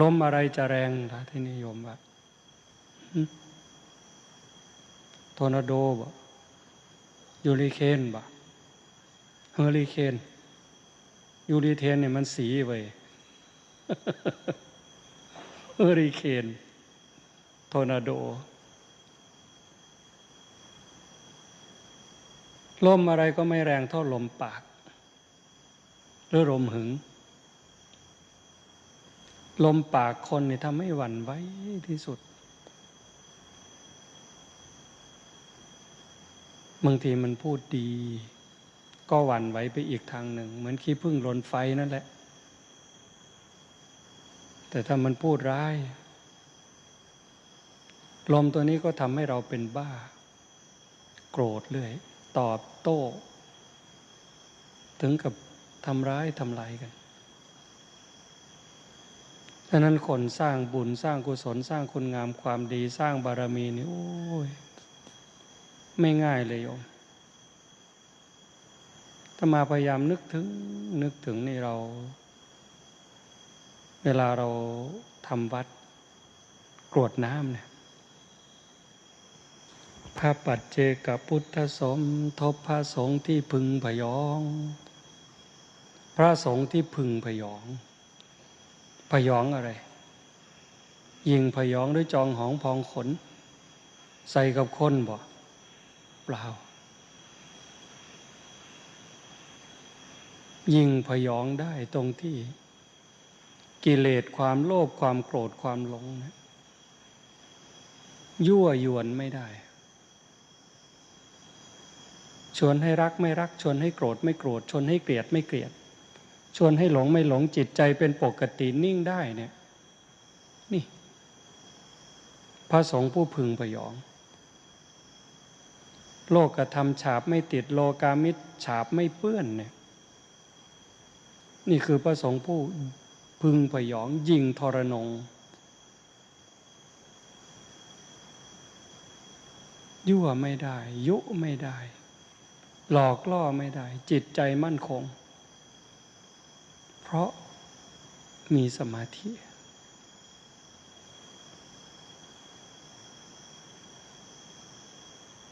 ลมอะไรจะแรงล่ะที่นิยมว่าทอร์นาโดบ่ยูริเคนบ่เฮอริเคนยูริเทนเนี่ยมันสีไปเฮอริเคนทอร์นาโดลมอะไรก็ไม่แรงเท่าลมปาก หรือลมหึง ลมปากคนนี่ทำให้หวั่นไหวที่สุด บางทีมันพูดดี ก็หวั่นไหวไปอีกทางหนึ่ง เหมือนขี้พึ่งหลนไฟนั่นแหละ แต่ถ้ามันพูดร้าย ลมตัวนี้ก็ทำให้เราเป็นบ้า โกรธเรื่อย ตอบโต้ ถึงกับทำร้ายทำลายกัน ดังนั้นคนสร้างบุญสร้างกุศลสร้างคุณงามความดีสร้างบารมีนี่โอ้ยไม่ง่ายเลยโยมถ้ามาพยายามนึกถึงนึกถึงนี่เรา เวลาเราทำวัดกรวดน้ำเนี่ยพระปัจเจกพุทธสมทบพระสงฆ์ที่พึงพยอง พระสงฆ์ที่พึงพยอง พยองอะไร ยิงพยองด้วยจองหองพองขน ใส่กับคนบ่เปล่า ยิงพยองได้ตรงที่ กิเลสความโลภความโกรธความหลงนะยั่วยวนไม่ได้ ชวนให้รักไม่รัก ชวนให้โกรธไม่โกรธ ชวนให้เกลียดไม่เกลียด ชวนให้หลงไม่หลงจิตใจเป็นปกตินิ่งได้เนี่ยนี่ พระสงฆ์ผู้พึงพยอง โลกธรรมฉาบไม่ติดโลกามิตรฉาบไม่เปื้อนเนี่ยนี่คือพระสงฆ์ผู้พึงพยองยิงทรนง ยั่วไม่ได้ ยุไม่ได้ หลอกล่อไม่ได้ จิตใจมั่นคง เพราะมีสมาธิ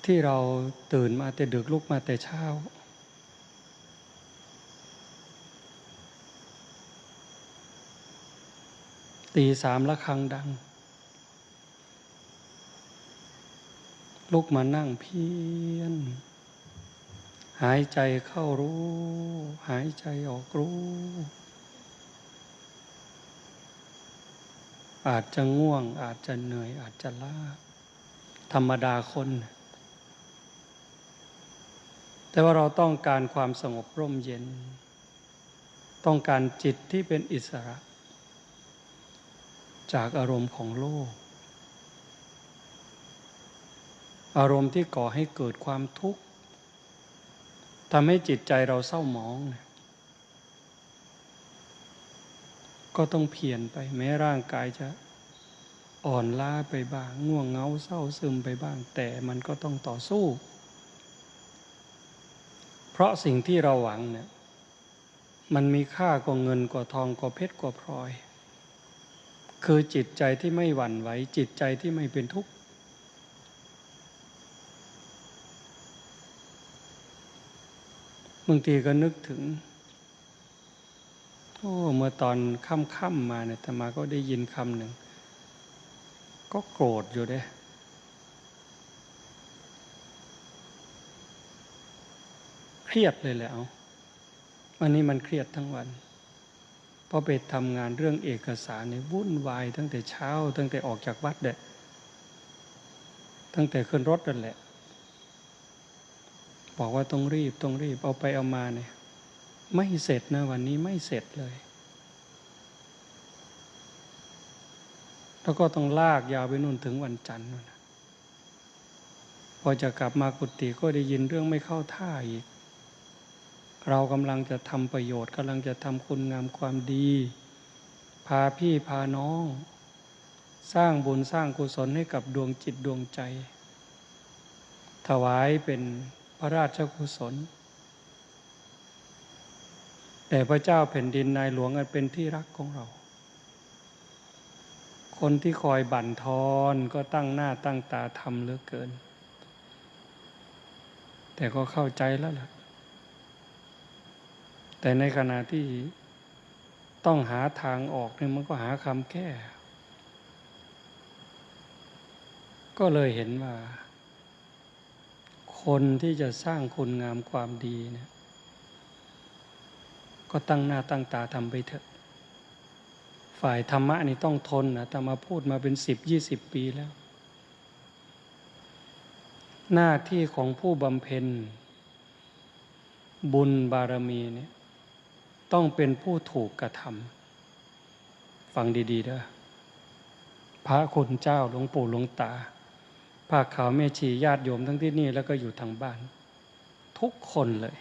ที่เราตื่นมาแต่ดึกลุกมาแต่เช้า ตีสามละครังดัง ลุกมานั่งเพียนหายใจเข้ารู้ หายใจออกรู้ อาจจะง่วง อาจจะเหนื่อย อาจจะล้า ธรรมดาคน แต่ว่าเราต้องการความสงบร่มเย็น ต้องการจิตที่เป็นอิสระ จากอารมณ์ของโลก อารมณ์ที่ก่อให้เกิดความทุกข์ทำให้จิตใจเราเศร้าหมองเนี่ย ก็ต้องเพียรไป แม้ร่างกายจะอ่อนล้าไปบ้าง ง่วงเงาเศร้าซึมไปบ้าง แต่มันก็ต้องต่อสู้ เพราะสิ่งที่เราหวังเนี่ยมันมีค่ากว่าเงินกว่าทองกว่าเพชรกว่าพลอย คือจิตใจที่ไม่หวั่นไหวจิตใจที่ไม่เป็นทุกข์บางทีก็นึกถึง โอ้เมื่อตอนค่ำๆมาเนี่ยธรรมาก็ได้ยินคำหนึ่ง ก็โกรธอยู่เด้เครียดเลยแหละเอาวันนี้มันเครียดทั้งวันเพราะไปทำงานเรื่องเอกสารเนี่ยวุ่นวายตั้งแต่เช้า ตั้งแต่ออกจากวัดเด็ดตั้งแต่ขึ้นรถนั่นแหละ บอกว่าต้องรีบต้องรีบเอาไปเอามาเนี่ย ไม่เสร็จนะวันนี้ไม่เสร็จเลย แล้วก็ต้องลากยาวไปนู่นถึงวันจันทร์นู่นนะพอจะกลับมากุฏิก็ได้ยินเรื่องไม่เข้าท่าอีก เรากำลังจะทำประโยชน์กำลังจะทำคุณงามความดี พาพี่พาน้อง สร้างบุญสร้างกุศลให้กับดวงจิตดวงใจ ถวายเป็นพระราชกุศล แต่พระเจ้าแผ่นดินนายหลวงอันเป็นที่รักของเรา คนที่คอยบั่นทอนก็ตั้งหน้าตั้งตาทำเหลือเกิน แต่ก็เข้าใจแล้วล่ะ แต่ในขณะที่ต้องหาทางออกเนี่ยมันก็หาคำแก้ ก็เลยเห็นว่า คนที่จะสร้างคุณงามความดีเนี่ย ก็ตั้งหน้าตั้งตาทำไปเถอะ ฝ่ายธรรมะนี่ต้องทนนะแต่มาพูดมาเป็นสิบยี่สิบปีแล้ว หน้าที่ของผู้บำเพ็ญ บุญบารมีเนี่ยต้องเป็นผู้ถูกกระทำฟังดีๆเด้อพระคุณเจ้าหลวงปู่หลวงตาภาคขาวแม่ชีญาติโยมทั้งที่นี่แล้วก็อยู่ทางบ้าน ทุกคนเลย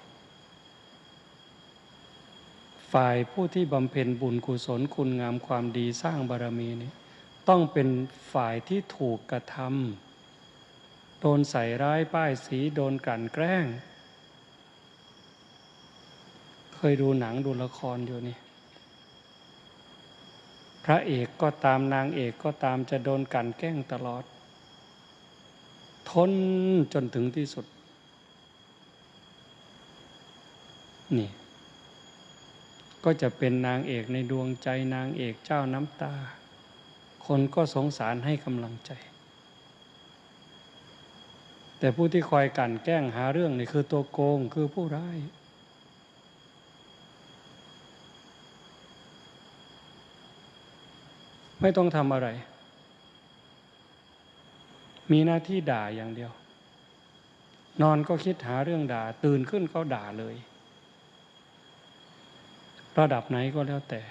ฝ่ายผู้ที่บำเพ็ญบุญกุศลคุณงามความดีสร้างบารมีนี่ต้องเป็นฝ่ายที่ถูกกระทำโดนใส่ร้ายป้ายสีโดนกลั่นแกล้ง เคยดูหนังดูละครอยู่นี่ พระเอกก็ตามนางเอกก็ตามจะโดนกลั่นแกล้งตลอด ทนจนถึงที่สุด นี่ ก็จะเป็นนางเอกในดวงใจนางเอกเจ้าน้ำตา คนก็สงสารให้กำลังใจ แต่ผู้ที่คอยกลั่นแกล้งหาเรื่องนี่คือตัวโกงคือผู้ร้าย ไม่ต้องทำอะไร มีหน้าที่ด่าอย่างเดียว นอนก็คิดหาเรื่องด่า ตื่นขึ้นก็ด่าเลย ระดับไหนก็แล้วแต่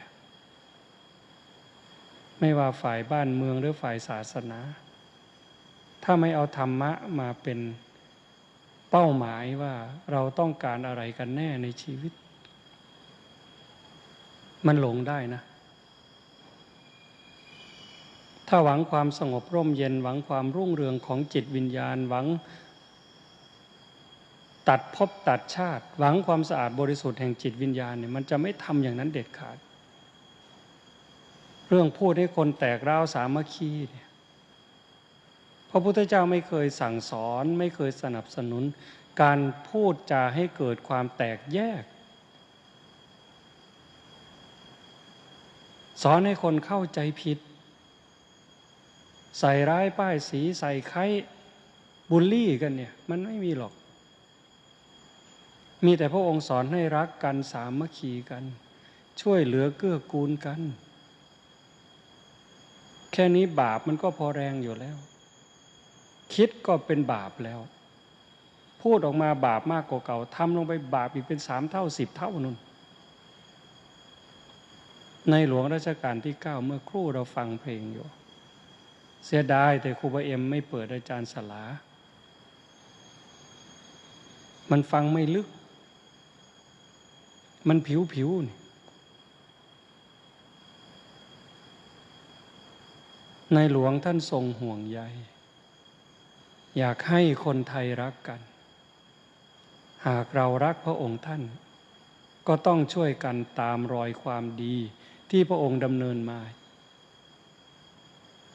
ไม่ว่าฝ่ายบ้านเมืองหรือฝ่ายศาสนา ถ้าไม่เอาธรรมะมาเป็นเป้าหมายว่าเราต้องการอะไรกันแน่ในชีวิต มันหลงได้นะ ถ้าหวังความสงบร่มเย็นหวังความรุ่งเรืองของจิตวิญญาณหวัง ตัดภพตัดชาติ หวังความสะอาดบริสุทธิ์แห่งจิตวิญญาณเนี่ยมันจะไม่ทำอย่างนั้นเด็ดขาด เรื่องพูดให้คนแตกร้าวสามัคคีเนี่ยพระพุทธเจ้าไม่เคยสั่งสอนไม่เคยสนับสนุน การพูดจาให้เกิดความแตกแยก สอนให้คนเข้าใจผิด ใส่ร้ายป้ายสีใส่ไข่บูลลี่กันเนี่ยมันไม่มีหรอก มีแต่พระองค์สอนให้รักกันสามัคคีกัน ช่วยเหลือเกื้อกูลกัน แค่นี้บาปมันก็พอแรงอยู่แล้ว คิดก็เป็นบาปแล้ว พูดออกมาบาปมากกว่าเก่าทำลงไปบาปอีกเป็นสามเท่าสิบเท่านุ่นในหลวงราชการที่เก้าเมื่อครู่เราฟังเพลงอยู่ เสียดายแต่ครูบาเอ็มไม่เปิดอาจารย์สลา มันฟังไม่ลึก มันผิวผิวนี่ในหลวงท่านทรงห่วงใย อยากให้คนไทยรักกัน หากเรารักพระองค์ท่าน ก็ต้องช่วยกันตามรอยความดีที่พระองค์ดำเนินมา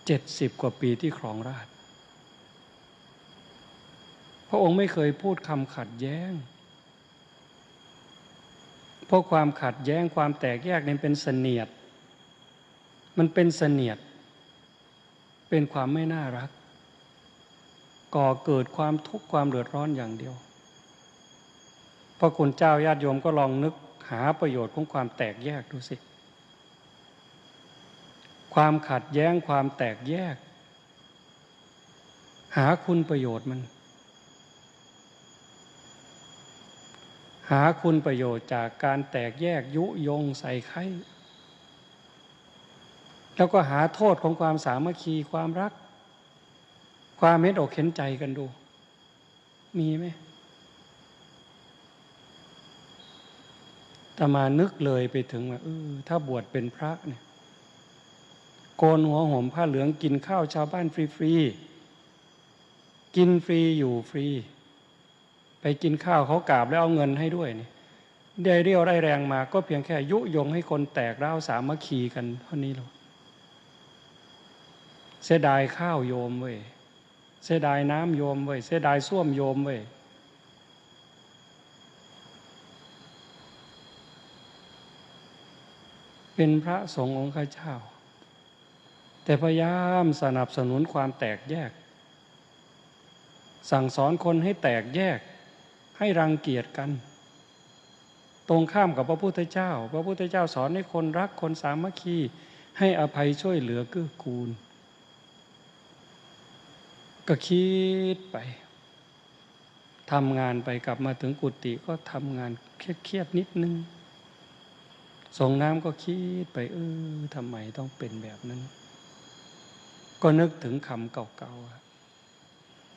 เจ็ดสิบกว่าปีที่ครองราช พระองค์ไม่เคยพูดคำขัดแย้ง เพราะความขัดแย้งความแตกแยกนั้นเป็นเสนียด มันเป็นเสนียด เป็นความไม่น่ารัก ก่อเกิดความทุกข์ความเดือดร้อนอย่างเดียวพระคุณเจ้าญาติโยมก็ลองนึกหาประโยชน์ของความแตกแยกดูสิ ความขัดแย้งความแตกแยก หาคุณประโยชน์มัน หาคุณประโยชน์จากการแตกแยกยุยงใส่ไข่แล้วก็หาโทษของความสามัคคีความรัก ความเม็ดอกเห็นใจกันดู มีไหมแต่มานึกเลยไปถึงว่าเออถ้าบวชเป็นพระเนี่ยโกนหัวหอมผ้าเหลืองกินข้าวชาวบ้านฟรีๆกินฟรีอยู่ฟรี ไปกินข้าวเขากราบแล้วเอาเงินให้ด้วยนี่ได้เรียวได้แรงมา ก็เพียงแค่ยุยงให้คนแตกร้าสามัคคีกันเท่านี้หรอกเสียดายข้าวโยมเว้ยเสียดายน้ำโยมเว้ยเสียดายส้วมโยมเว้ยเป็นพระสงฆ์องค์ข้าเจ้า แต่พยายามสนับสนุนความแตกแยก สั่งสอนคนให้แตกแยก ให้รังเกียจกัน ตรงข้ามกับพระพุทธเจ้า พระพุทธเจ้าสอนให้คนรักคนสามัคคีให้อภัยช่วยเหลือเกื้อกูล ก็คิดไปทำงานไปกลับมาถึงกุฏิก็ทำงานเครียดๆนิดนึงส่งน้ำก็คิดไปเออทำไมต้องเป็นแบบนั้น ก็นึกถึงคำเก่าๆ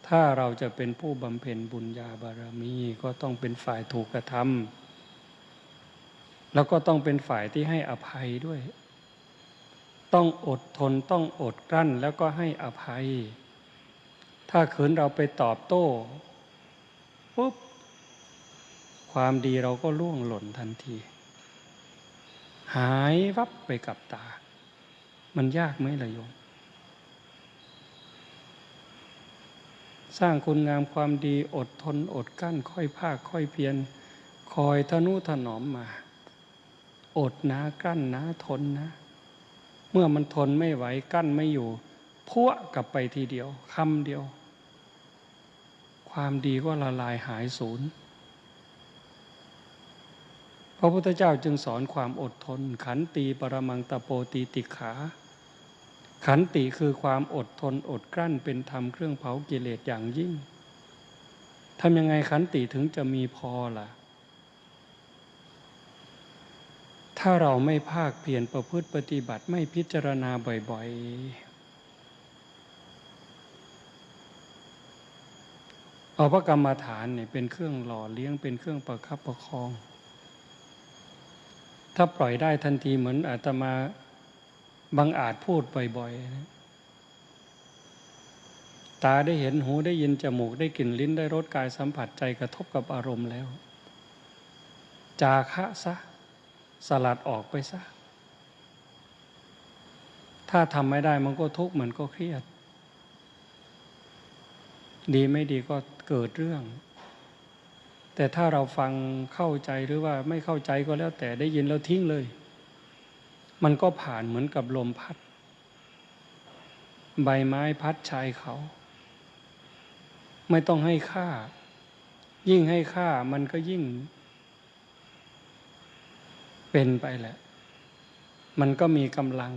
ถ้าเราจะเป็นผู้บำเพ็ญบุญญาบารมีก็ต้องเป็นฝ่ายถูกกระทำแล้วก็ต้องเป็นฝ่ายที่ให้อภัยด้วย ต้องอดทนต้องอดกลั้นแล้วก็ให้อภัย ถ้าขืนเราไปตอบโต้ปุ๊บความดีเราก็ล่วงหล่นทันที หายวับไปกับตา มันยากไหมล่ะโยม สร้างคุณงามความดีอดทนอดกั้น ค่อยภาคค่อยเพียรคอยทนุถนอมมา อดนะกั้นนะทนนะ เมื่อมันทนไม่ไหวกั้นไม่อยู่พัวกลับไปทีเดียวคำเดียว ความดีก็ละลายหายสูญพระพุทธเจ้าจึงสอนความอดทน ขันตีปรมังตะโปตีติขา ขันติคือความอดทนอดกลั้นเป็นธรรมเครื่องเผากิเลสอย่างยิ่งทำยังไงขันติถึงจะมีพอล่ะ ถ้าเราไม่ภาคเพียรประพฤติปฏิบัติไม่พิจารณาบ่อยๆ เอาพระกรรมฐานเนี่ยเป็นเครื่องหล่อเลี้ยงเป็นเครื่องประคับประคอง ถ้าปล่อยได้ทันทีเหมือนอาตมา บางอาจพูดบ่อยๆตาได้เห็นหูได้ยินจมูกได้กลิ่นลิ้นได้รสกายสัมผัสใจกระทบกับอารมณ์แล้ว จาคะซะ สลัดออกไปซะ ถ้าทำไม่ได้มันก็ทุกข์มันก็เครียด ดีไม่ดีก็เกิดเรื่อง แต่ถ้าเราฟังเข้าใจหรือว่าไม่เข้าใจก็แล้วแต่ได้ยินแล้วทิ้งเลย มันก็ผ่านเหมือนกับลมพัด ใบไม้พัดชายเขา ไม่ต้องให้ค่า ยิ่งให้ค่ามันก็ยิ่ง เป็นไปแหละ มันก็มีกำลัง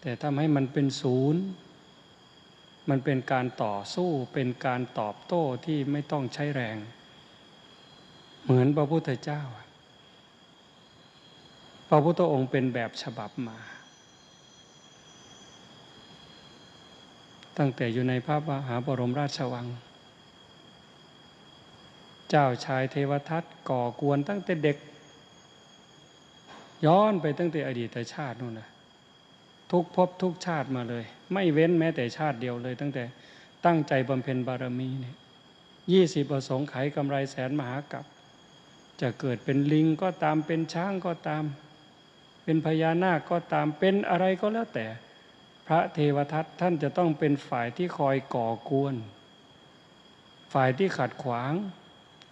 แต่ทำให้มันเป็นศูนย์ มันเป็นการต่อสู้เป็นการตอบโต้ที่ไม่ต้องใช้แรง เหมือนพระพุทธเจ้า พระพุทธองค์เป็นแบบฉบับมา ตั้งแต่อยู่ในพระมหาบรมราชวัง เจ้าชายเทวทัตก่อกวนตั้งแต่เด็ก ย้อนไปตั้งแต่อดีตชาตินู่นนะทุกภพทุกชาติมาเลย ไม่เว้นแม้แต่ชาติเดียวเลย ตั้งแต่ตั้งใจบำเพ็ญบารมีเนี่ยยี่สิบประสงค์ไขกำไรแสนมหากับจะเกิดเป็นลิงก็ตามเป็นช้างก็ตาม เป็นพญานาคก็ตามเป็นอะไรก็แล้วแต่ พระเทวทัตท่านจะต้องเป็นฝ่ายที่คอยก่อกวน ฝ่ายที่ขัดขวาง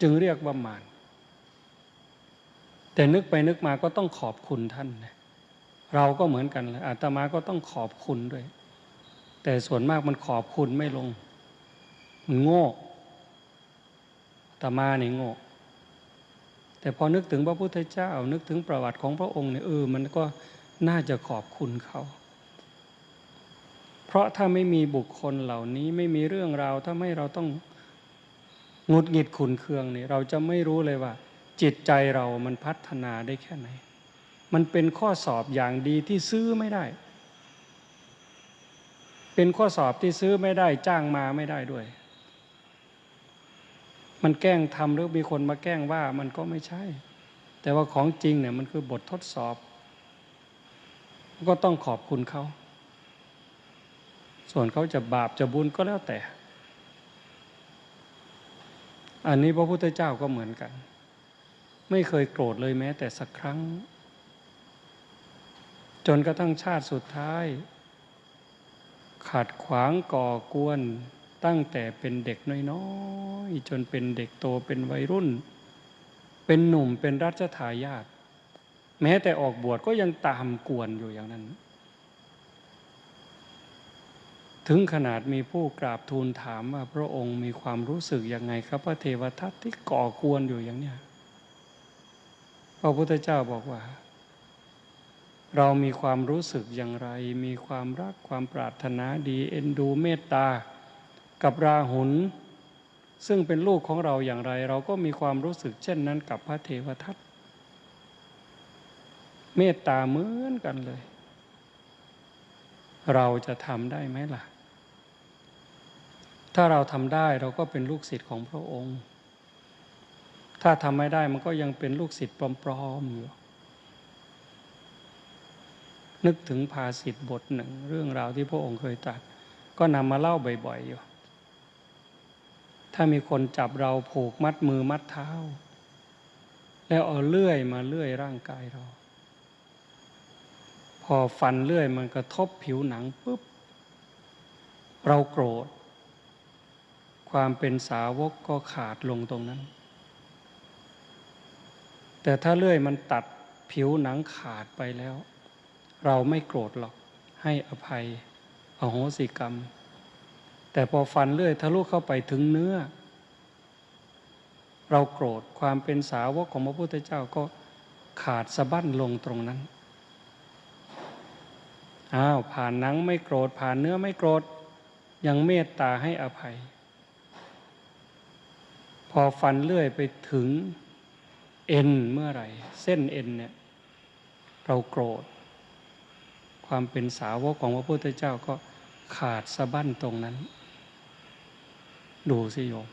จึงเรียกว่ามารแต่นึกไปนึกมาก็ต้องขอบคุณท่านเราก็เหมือนกันเลยอาตมาก็ต้องขอบคุณด้วย แต่ส่วนมากมันขอบคุณไม่ลงมันโง่อาตมาเนี่โง่ แต่พอนึกถึงพระพุทธเจ้า นึกถึงประวัติของพระองค์เนี่ยเออมันก็น่าจะขอบคุณเขา เพราะถ้าไม่มีบุคคลเหล่านี้ไม่มีเรื่องราวถ้าไม่เราต้องงุดหงิดขุนเคืองเนี่ยเราจะไม่รู้เลยว่า จิตใจเรามันพัฒนาได้แค่ไหน มันเป็นข้อสอบอย่างดีที่ซื้อไม่ได้ เป็นข้อสอบที่ซื้อไม่ได้จ้างมาไม่ได้ด้วย มันแกล้งทำหรือมีคนมาแกล้งว่ามันก็ไม่ใช่ แต่ว่าของจริงเนี่ยมันคือบททดสอบ ก็ต้องขอบคุณเขา ส่วนเขาจะบาปจะบุญก็แล้วแต่ อันนี้พระพุทธเจ้าก็เหมือนกัน ไม่เคยโกรธเลยแม้ แต่สักครั้ง จนกระทั่งชาติสุดท้าย ขัดขวางก่อกวน ตั้งแต่เป็นเด็กน้อยๆ จนเป็นเด็กโตเป็นวัยรุ่น เป็นหนุ่มเป็นรัชทายาทแม้แต่ออกบวชก็ยังตามกวนอยู่อย่างนั้น ถึงขนาดมีผู้กราบทูลถามว่าพระองค์มีความรู้สึกยังไงครับพระเทวทัตที่ก่อกวนอยู่อย่างเนี้ยพระพุทธเจ้าบอกว่า เรามีความรู้สึกอย่างไร มีความรักความปรารถนาดีเอ็นดูเมตตา กับราหุลซึ่งเป็นลูกของเราอย่างไร เราก็มีความรู้สึกเช่นนั้นกับพระเทวทัตเมตตาเหมือนกันเลย เราจะทำได้ไหมล่ะ ถ้าเราทำได้เราก็เป็นลูกศิษย์ของพระองค์ ถ้าทำไม่ได้มันก็ยังเป็นลูกศิษย์ปลอมๆอยู่นึกถึงภาษิตบทหนึ่ง เรื่องราวที่พระองค์เคยตรัสก็นำมาเล่าบ่อยๆอยู่ ถ้ามีคนจับเราผูกมัดมือมัดเท้า แล้วเอาเลื่อยมาเลื่อยร่างกายเรา พอฟันเลื่อยมันกระทบผิวหนังปุ๊บ เราโกรธ ความเป็นสาวกก็ขาดลงตรงนั้น แต่ถ้าเลื่อยมันตัดผิวหนังขาดไปแล้ว เราไม่โกรธหรอกให้อภัยอโหสิกรรม แต่พอฟันเลื่อยทะลุเข้าไปถึงเนื้อ เราโกรธความเป็นสาวกของพระพุทธเจ้าก็ขาดสะบั้นลงตรงนั้น อ้าวผ่านหนังไม่โกรธ ผ่านเนื้อไม่โกรธ ยังเมตตาให้อภัย พอฟันเลื่อยไปถึงเอ็นเมื่อไหร่ เส้นเอ็นเนี่ยเราโกรธ ความเป็นสาวกของพระพุทธเจ้าก็ขาดสะบั้นตรงนั้น ดูสิโยม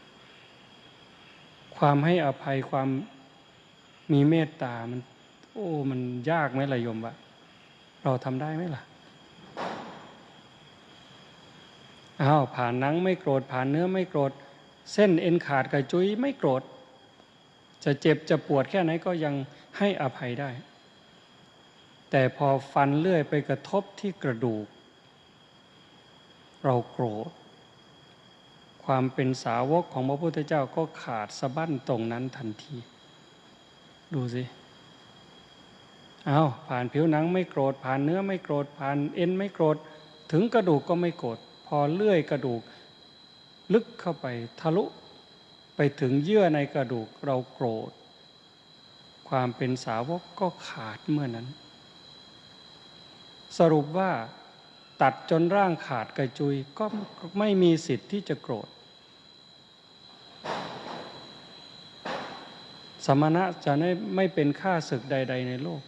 ความให้อภัยความมีเมตตามัน โอ้ มันยากไหมล่ะโยมวะเราทำได้ไหมล่ะอ้าวผ่านหนังไม่โกรธ ผ่านเนื้อไม่โกรธ เส้นเอ็นขาดกระจุยไม่โกรธ จะเจ็บจะปวดแค่ไหนก็ยังให้อภัยได้ แต่พอฟันเลื่อยไปกระทบที่กระดูก เราโกรธ ความเป็นสาวกของพระพุทธเจ้าก็ขาดสะบั้นตรงนั้นทันที ดูสิเอาผ่านผิวหนังไม่โกรธผ่านเนื้อไม่โกรธผ่านเอ็นไม่โกรธ ถึงกระดูกก็ไม่โกรธพอเลื่อยกระดูก ลึกเข้าไปทะลุ ไปถึงเยื่อในกระดูกเราโกรธ ความเป็นสาวกก็ขาดเมื่อนั้น สรุปว่าตัดจนร่างขาดกระจุยก็ไม่มีสิทธิ์ที่จะโกรธ สมณะจะไม่ไม่เป็นข้าศึกใด ๆ ในโลก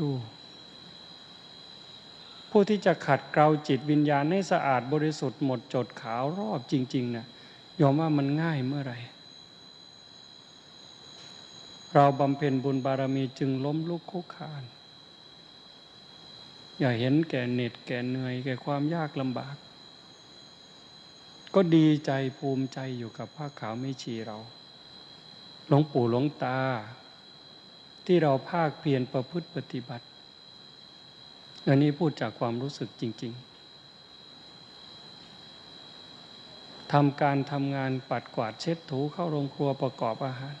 ดู ผู้ที่จะขัดเกลาจิตวิญญาณให้สะอาดบริสุทธิ์หมดจดขาวรอบจริงๆนะยอมว่ามันง่ายเมื่อไหร่เราบำเพ็ญบุญบารมีจึงล้มลุกคุกคาน อย่าเห็นแก่เหน็ดแก่เหนื่อยแก่ความยากลำบาก ก็ดีใจภูมิใจอยู่กับผ้าขาวไม่ชีเรา หลวงปู่หลวงตา ที่เราภาคเพียรประพฤติปฏิบัติ อันนี้พูดจากความรู้สึกจริง ๆทำการทำงานปัดกวาดเช็ดถูเข้าโรงครัวประกอบอาหาร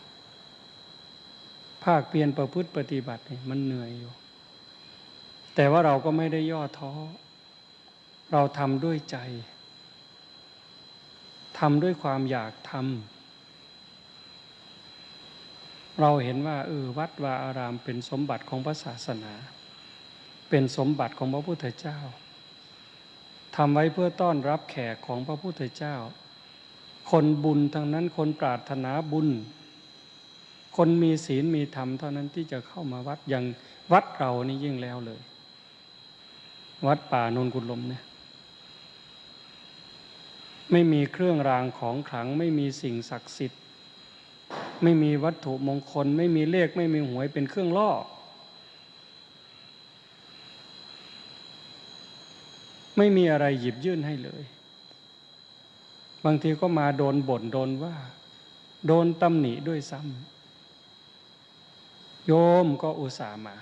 ภาคเพียรประพฤติปฏิบัตินี่มันเหนื่อยอยู่ แต่ว่าเราก็ไม่ได้ย่อท้อ เราทำด้วยใจ ทำด้วยความอยากทำเราเห็นว่าเออวัดวาอารามเป็นสมบัติของพระศาสนา เป็นสมบัติของพระพุทธเจ้าทำไว้เพื่อต้อนรับแขกของพระพุทธเจ้า คนบุญทั้งนั้นคนปรารถนาบุญ คนมีศีลมีธรรมเท่านั้นที่จะเข้ามาวัดอย่างวัดเรานี่ยิ่งแล้วเลย วัดป่านนกุลมเนี่ย ไม่มีเครื่องรางของขลัง ไม่มีสิ่งศักดิ์สิทธิ์ ไม่มีวัตถุมงคล ไม่มีเลขไม่มีหวยเป็นเครื่องล่อ ไม่มีอะไรหยิบยื่นให้เลย บางทีก็มาโดนบ่นโดนว่า โดนตำหนิด้วยซ้ำโยมก็อุตส่าห์มา